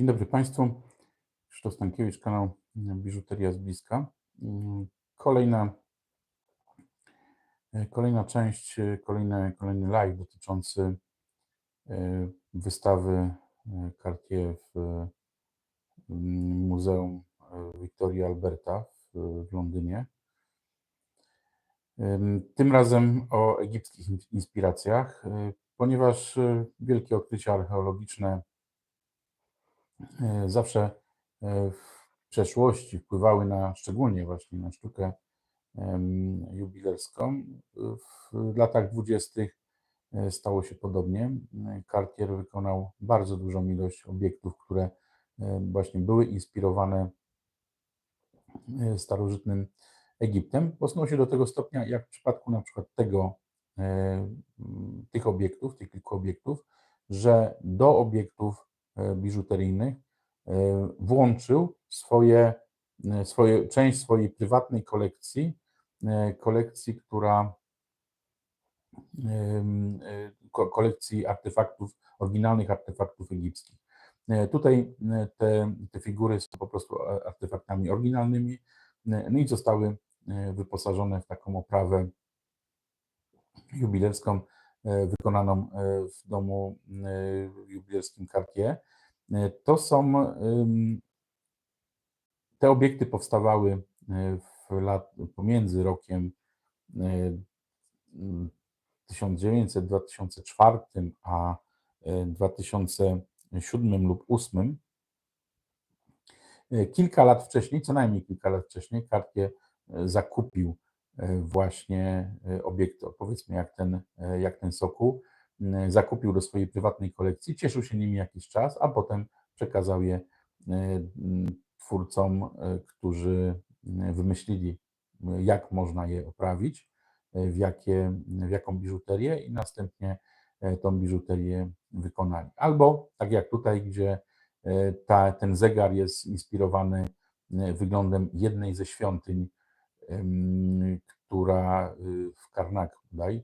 Dzień dobry Państwu. Krzysztof Stankiewicz, kanał Biżuteria z bliska. Kolejna, kolejna część, kolejny, kolejny live dotyczący e, wystawy e, Cartier w Muzeum Victoria Alberta w, Londynie. Tym razem o egipskich inspiracjach, e, ponieważ wielkie odkrycia archeologiczne E, zawsze e, w przeszłości wpływały na, szczególnie właśnie na sztukę jubilerską. W latach dwudziestych e, stało się podobnie. Cartier wykonał bardzo dużą ilość obiektów, które właśnie były inspirowane starożytnym Egiptem. Posunął się do tego stopnia, jak w przypadku na przykład tego, tych obiektów, tych kilku obiektów, że do obiektów E, biżuteryjnych, e, włączył swoje, e, swoje, część swojej prywatnej kolekcji, kolekcji, która kolekcji artefaktów, oryginalnych artefaktów egipskich. Tutaj te, te figury są po prostu artefaktami oryginalnymi, no i zostały wyposażone w taką oprawę jubilerską, wykonaną w domu jubilerskim Cartier. To są, te obiekty powstawały e, w lat, pomiędzy rokiem 1900-2004 e, a 2007 e, lub 2008. Kilka lat wcześniej, co najmniej kilka lat wcześniej, Cartier zakupił właśnie obiekty, powiedzmy jak ten, jak ten Sokół, E, zakupił do swojej prywatnej kolekcji, cieszył się nimi jakiś czas, a potem przekazał je e, twórcom, e, którzy wymyślili, jak można je oprawić, w, jakie, w jaką biżuterię i następnie tą biżuterię wykonali. Albo tak jak tutaj, gdzie ta, ten zegar jest inspirowany wyglądem jednej ze świątyń, która w Karnak bodaj,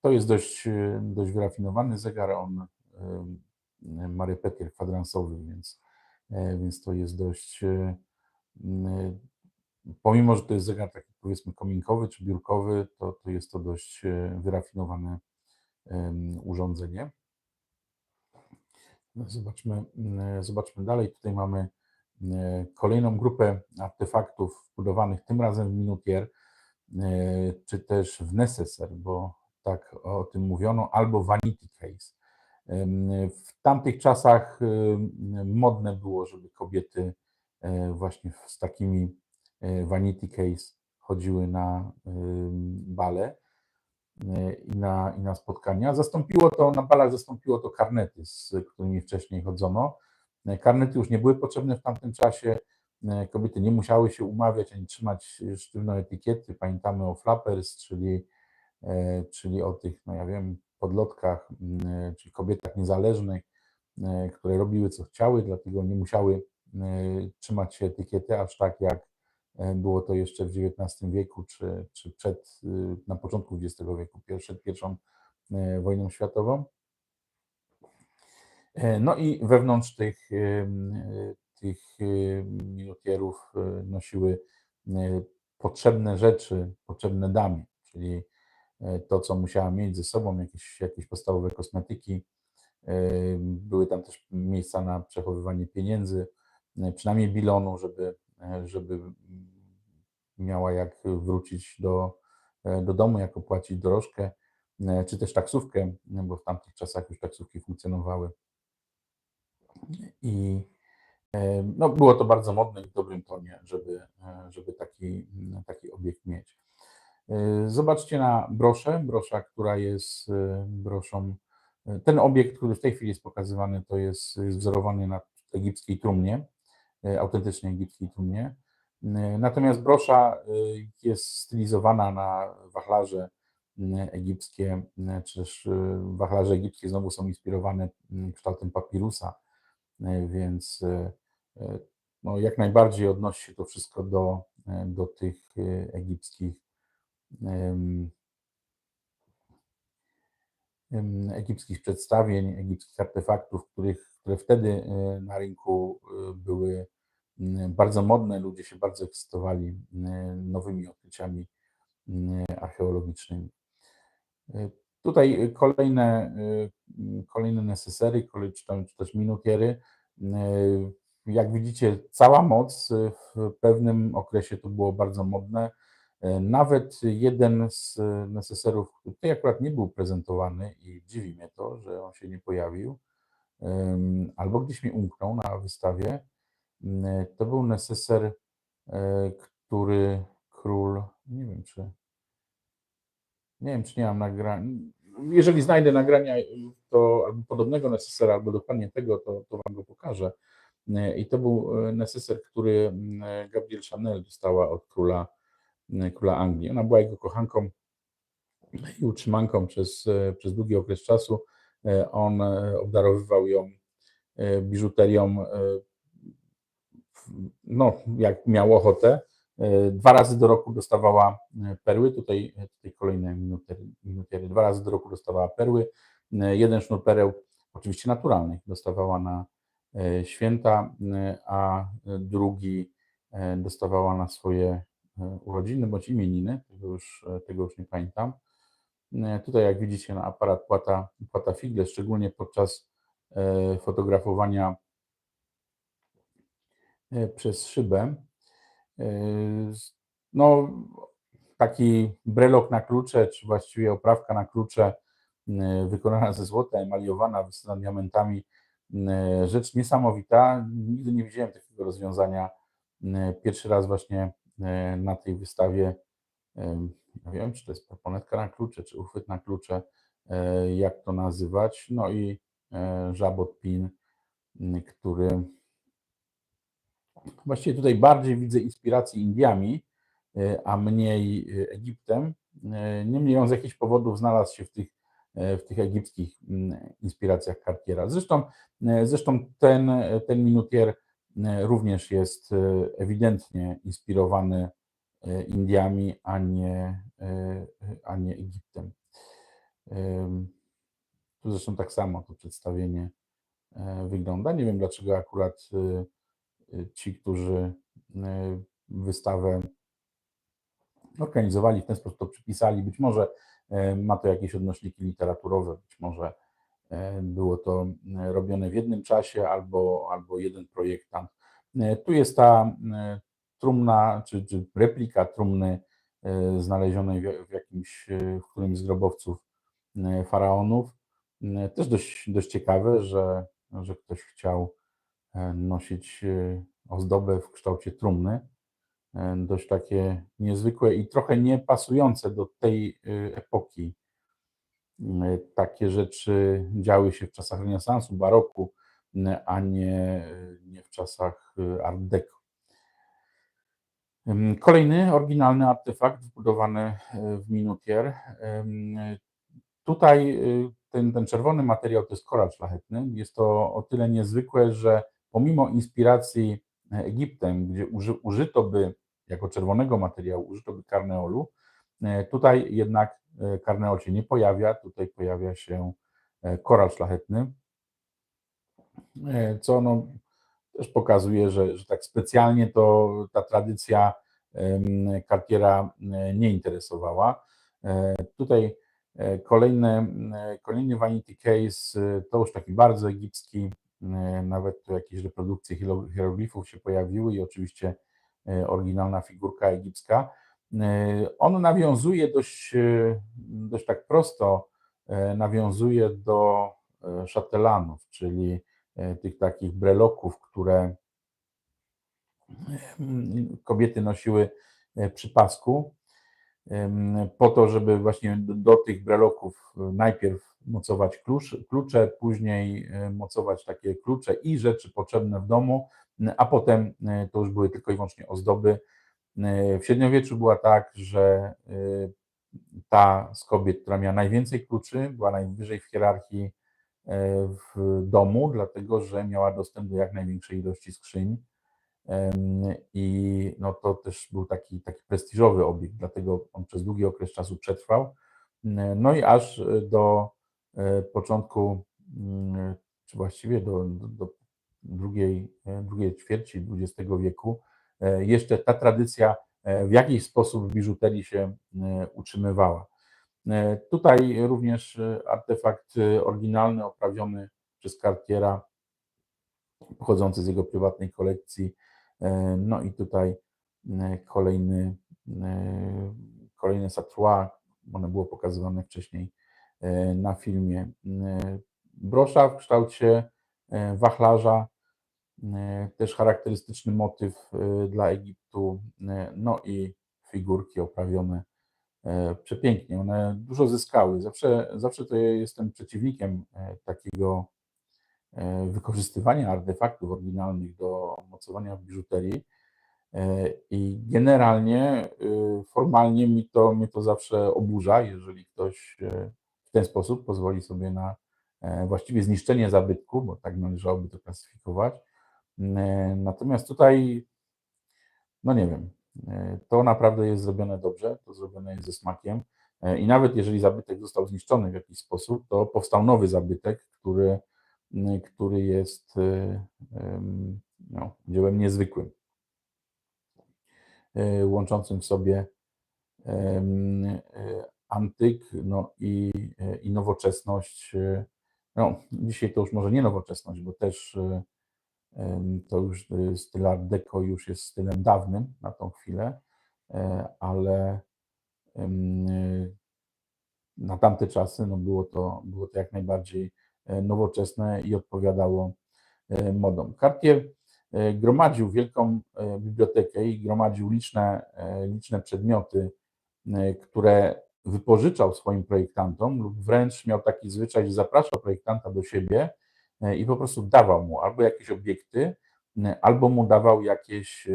to jest dość, e, dość wyrafinowany zegar, on e, ma repetier kwadransowy, więc, e, więc to jest dość, pomimo, że to jest zegar taki powiedzmy kominkowy czy biurkowy, to, to jest to dość wyrafinowane urządzenie. Zobaczmy, zobaczmy dalej. Tutaj mamy kolejną grupę artefaktów wbudowanych tym razem w Minutier, czy też w Necessary, bo tak o tym mówiono, albo vanity case. W tamtych czasach modne było, żeby kobiety e, właśnie z takimi e, vanity case chodziły na bale e, i na, i na spotkania. Zastąpiło to, na balach zastąpiło to karnety, z którymi wcześniej chodzono. Karnety już nie były potrzebne w tamtym czasie. Kobiety nie musiały się umawiać ani trzymać sztywno etykiety. Pamiętamy o flappers, czyli E, czyli o tych, no ja wiem, podlotkach, mm, czyli kobietach niezależnych, e, które robiły co chciały, dlatego nie musiały e, trzymać się etykiety, aż tak jak było to jeszcze w XIX wieku, czy, czy przed, na początku XX wieku, przed pierwszą wojną światową. No i wewnątrz tych, tych minutierów nosiły potrzebne rzeczy, potrzebne damie, czyli E, to, co musiała mieć ze sobą, jakieś, jakieś podstawowe kosmetyki. E, były tam też miejsca na przechowywanie pieniędzy, e, przynajmniej bilonu, żeby, żeby miała jak wrócić do, do domu, jak opłacić dorożkę, czy też taksówkę, bo w tamtych czasach już taksówki funkcjonowały. I no, było to bardzo modne i w dobrym tonie, żeby, żeby taki, taki obiekt mieć. Y, zobaczcie na broszę, brosza, która jest broszą. Ten obiekt, który w tej chwili jest pokazywany, to jest, jest wzorowany na egipskiej trumnie, autentycznej egipskiej trumnie. Natomiast brosza jest stylizowana na wachlarze egipskie, czy też wachlarze egipskie znowu są inspirowane kształtem papirusa, więc no, jak najbardziej odnosi się to wszystko do, do tych egipskich egipskich przedstawień, egipskich artefaktów, których, które wtedy na rynku były bardzo modne. Ludzie się bardzo ekscytowali nowymi odkryciami archeologicznymi. Tutaj kolejne, kolejne nesesery, czy, tam, czy też minutiery. Jak widzicie, cała moc w pewnym okresie to było bardzo modne. Nawet jeden z neseserów, który akurat nie był prezentowany i dziwi mnie to, że on się nie pojawił, albo gdzieś mi umknął na wystawie, to był neseser, e, który król, nie wiem czy, nie wiem czy nie mam nagrania, jeżeli znajdę nagrania to albo podobnego nesesera, albo dokładnie tego, to, to wam go pokażę. E, I to był e, neseser, który Gabriel Chanel dostała od króla króla Anglii. Ona była jego kochanką i utrzymanką przez, przez długi okres czasu. On obdarowywał ją biżuterią, no, jak miał ochotę. Dwa razy do roku dostawała perły, tutaj, tutaj kolejne minutiery. Dwa razy do roku dostawała perły. Jeden sznur pereł, oczywiście naturalnych, dostawała na święta, a drugi dostawała na swoje E, urodziny bądź imieniny, tego już, e, tego już nie pamiętam. E, tutaj jak widzicie na aparat płata, płata figle, szczególnie podczas fotografowania przez szybę. No, taki brelok na klucze, czy właściwie oprawka na klucze wykonana ze złota, emaliowana, wysyłana diamentami. Rzecz niesamowita. Nigdy nie widziałem takiego rozwiązania. Pierwszy raz właśnie na tej wystawie. Nie wiem, czy to jest proponetka na klucze, czy uchwyt na klucze, jak to nazywać. No i żabot pin, który właściwie tutaj bardziej widzę inspiracji Indiami, a mniej Egiptem. Niemniej on z jakichś powodów znalazł się w tych, w tych egipskich inspiracjach Cartiera. Zresztą, zresztą ten, ten minutier E, również jest e, ewidentnie inspirowany e, Indiami, a nie, a nie Egiptem. Tu zresztą tak samo to przedstawienie wygląda. Nie wiem dlaczego akurat ci, którzy wystawę organizowali w ten sposób, to przypisali. Być może ma to jakieś odnośniki literaturowe, być może E, było to e, robione w jednym czasie albo, albo jeden projektant. E, tu jest ta trumna, czy, czy replika trumny znalezionej w jakimś, w którymś z grobowców faraonów. Też dość, dość ciekawe, że, że ktoś chciał nosić ozdobę w kształcie trumny. Dość takie niezwykłe i trochę nie pasujące do tej epoki E, takie rzeczy działy się w czasach renesansu, baroku, a nie, nie w czasach e, Art Deco. Kolejny oryginalny artefakt wbudowany e, w minutier. Tutaj ten, ten czerwony materiał to jest koral szlachetny. Jest to o tyle niezwykłe, że pomimo inspiracji Egiptem, gdzie uży, użyto by jako czerwonego materiału, użyto by karneolu, tutaj jednak E, karneol się nie pojawia, tutaj pojawia się e, koral szlachetny, e, co no, też pokazuje, że, że tak specjalnie to ta tradycja Cartiera nie interesowała. Tutaj kolejny, kolejny Vanity Case to już taki bardzo egipski, nawet tu jakieś reprodukcje hieroglifów się pojawiły i oczywiście oryginalna figurka egipska. E, on nawiązuje dość, e, dość tak prosto, e, nawiązuje do szatelanów, czyli tych takich breloków, które kobiety nosiły przy pasku, po to, żeby właśnie do, tych breloków najpierw mocować klucz, klucze, później mocować takie klucze i rzeczy potrzebne w domu, a potem to już były tylko i wyłącznie ozdoby, w średniowieczu była tak, że ta z kobiet, która miała najwięcej kluczy, była najwyżej w hierarchii e, w domu, dlatego że miała dostęp do jak największej ilości skrzyń. I no to też był taki, taki prestiżowy obiekt, dlatego on przez długi okres czasu przetrwał. No i aż do e, początku czy właściwie do, do, drugiej, drugiej ćwierci XX wieku, jeszcze ta tradycja w jakiś sposób w biżuterii się utrzymywała. Tutaj również artefakt oryginalny, oprawiony przez Cartiera, pochodzący z jego prywatnej kolekcji. No i tutaj kolejny, kolejne Satrua, one było pokazywane wcześniej na filmie. Brosza w kształcie wachlarza, też charakterystyczny motyw dla Egiptu, no i figurki oprawione przepięknie. One dużo zyskały. Zawsze, zawsze to jestem przeciwnikiem takiego wykorzystywania artefaktów oryginalnych do mocowania w biżuterii. I generalnie, formalnie mi to, mnie to zawsze oburza, jeżeli ktoś w ten sposób pozwoli sobie na właściwie zniszczenie zabytku, bo tak należałoby to klasyfikować. Natomiast tutaj, no nie wiem, to naprawdę jest zrobione dobrze, to zrobione jest ze smakiem. I nawet jeżeli zabytek został zniszczony w jakiś sposób, to powstał nowy zabytek, który, który jest no, dziełem niezwykłym, łączącym w sobie antyk no i, i nowoczesność. No, dzisiaj to już może nie nowoczesność, bo też to już styl Art Deco już jest stylem dawnym na tą chwilę, ale na tamte czasy no było, to, było to jak najbardziej nowoczesne i odpowiadało modom. Cartier gromadził wielką bibliotekę i gromadził liczne, liczne przedmioty, które wypożyczał swoim projektantom lub wręcz miał taki zwyczaj, że zapraszał projektanta do siebie i po prostu dawał mu albo jakieś obiekty, albo mu dawał jakieś,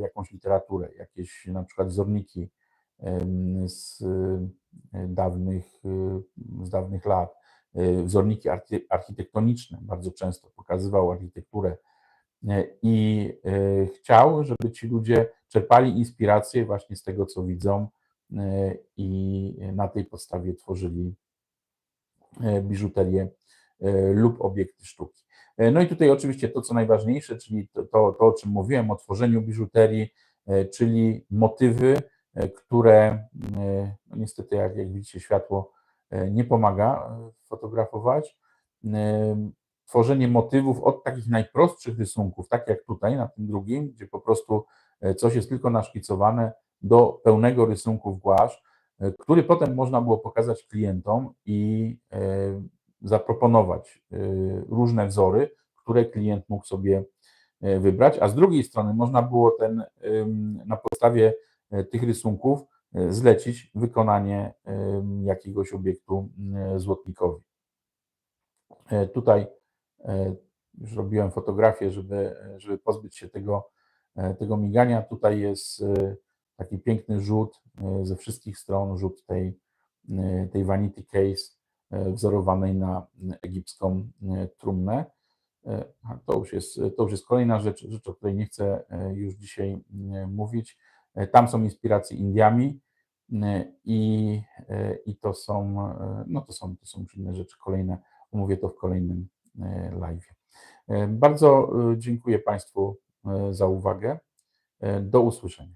jakąś literaturę, jakieś na przykład wzorniki z dawnych, z dawnych lat, wzorniki architektoniczne, bardzo często pokazywał architekturę i chciał, żeby ci ludzie czerpali inspirację właśnie z tego, co widzą i na tej podstawie tworzyli biżuterię lub obiekty sztuki. No i tutaj oczywiście to, co najważniejsze, czyli to, to, to o czym mówiłem, o tworzeniu biżuterii, czyli motywy, które no niestety, jak, jak widzicie, światło nie pomaga fotografować. Tworzenie motywów od takich najprostszych rysunków, tak jak tutaj na tym drugim, gdzie po prostu coś jest tylko naszkicowane, do pełnego rysunku w gouache, który potem można było pokazać klientom i zaproponować różne wzory, które klient mógł sobie wybrać, a z drugiej strony można było ten na podstawie tych rysunków zlecić wykonanie jakiegoś obiektu złotnikowi. Tutaj już robiłem fotografię, żeby, żeby pozbyć się tego, tego migania. Tutaj jest taki piękny rzut ze wszystkich stron, rzut tej, tej vanity case wzorowanej na egipską trumnę. To już jest, to już jest kolejna rzecz, rzecz, o której nie chcę już dzisiaj mówić. Tam są inspiracje Indiami i, i to, są, no to, są, to są inne rzeczy kolejne. Omówię to w kolejnym live. Bardzo dziękuję Państwu za uwagę. Do usłyszenia.